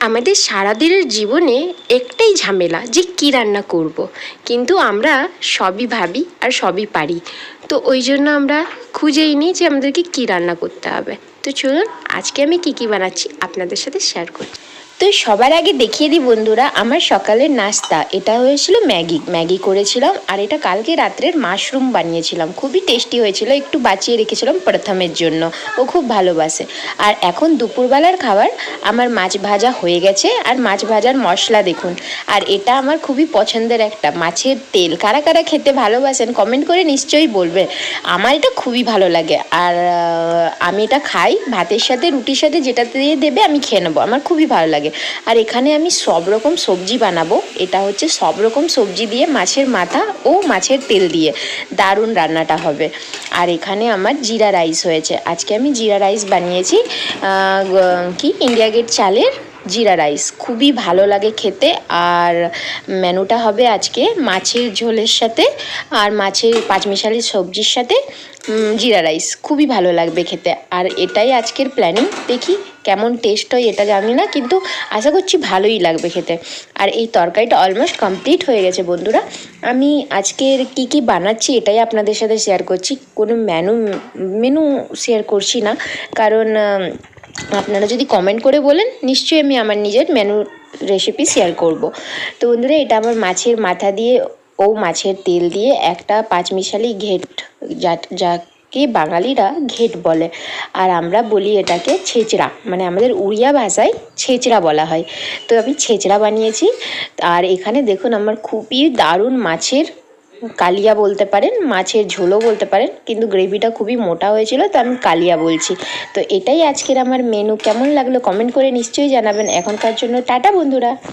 আমাদের সারাদিনের জীবনে একটাই ঝামেলা যে কী রান্না করব। কিন্তু আমরা সবই ভাবি আর সবই পারি। তো ওই জন্য আমরা খুঁজেই নিই যে আমাদেরকে কী রান্না করতে হবে। তো চলুন, আজকে আমি কি কি বানাচ্ছি আপনাদের সাথে শেয়ার করছি। তো সবার আগে দেখিয়ে দিই বন্ধুরা, আমার সকালের নাস্তা। এটা হয়েছিল ম্যাগি। ম্যাগি করেছিলাম আর এটা কালকে রাত্রের মাশরুম বানিয়েছিলাম। খুবই টেস্টি হয়েছিল, একটু বাঁচিয়ে রেখেছিলাম প্রথমের জন্য। ও খুব ভালোবাসে। আর এখন দুপুরবেলার খাবার, আমার মাছ ভাজা হয়ে গেছে আর মাছ ভাজার মশলা দেখুন। আর এটা আমার খুবই পছন্দের একটা, মাছের তেল। কারা কারা খেতে ভালোবাসেন কমেন্ট করে নিশ্চয়ই বলবে আমার এটা খুবই ভালো লাগে। আর আমি এটা খাই, ভাতের সাথে, রুটির সাথে যেটা দিয়ে দেবে আমি খেয়ে নেব। আমার খুবই ভালো লাগে। আর এখানে আমি সব রকম সবজি বানাবো। এটা হচ্ছে সব রকম সবজি দিয়ে মাছের মাথা ও মাছের তেল দিয়ে দারুণ রান্নাটা হবে। আর এখানে আমার জিরা রাইস হয়েছে। আজকে আমি জিরা রাইস বানিয়েছি কি? ইন্ডিয়া গেট চালের জিরা রাইস। খুবই ভালো লাগে খেতে। আর মেনুটা হবে আজকে মাছের ঝোলের সাথে আর মাছের পাঁচমিশালি সবজির সাথে জিরা রাইস। খুবই ভালো লাগবে খেতে। আর এটাই আজকের প্ল্যানিং দেখি কেমন টেস্ট হয় এটা জানি না, কিন্তু আশা করছি ভালোই লাগবে খেতে। আর এই তরকারিটা অলমোস্ট কমপ্লিট হয়ে গেছে বন্ধুরা। আমি আজকের কি কি বানাচ্ছি এটাই আপনাদের সাথে শেয়ার করছি। কোনো মেনু মেনু শেয়ার করছি না। কারণ আপনারা যদি কমেন্ট করে বলেন, নিশ্চয়ই আমি আমার নিজের মেনু রেসিপি শেয়ার করব। তো বন্ধুরা, এটা আমার মাছের মাথা দিয়ে ও মাছের তেল দিয়ে একটা পাঁচমিশালি ঘেট, যা, যাকে বাঙালিরা ঘেট বলে। আর আমরা বলি এটাকে ছেচড়া মানে আমাদের উড়িয়া ভাষায় ছেচড়া বলা হয়। তো আমি ছেচড়া বানিয়েছি। আর এখানে দেখুন, আমার খুবই দারুণ মাছের কালিয়া বলতে পারেন, মাছের ঝোলও বলতে পারেন, কিন্তু গ্রেভিটা খুবই মোটা হয়েছিল, তো আমি কালিয়া বলছি। তো এটাই আজকের আমার মেনু কেমন লাগল কমেন্ট করে নিশ্চয়ই জানাবেন। এখনকার জন্য টাটা বন্ধুরা।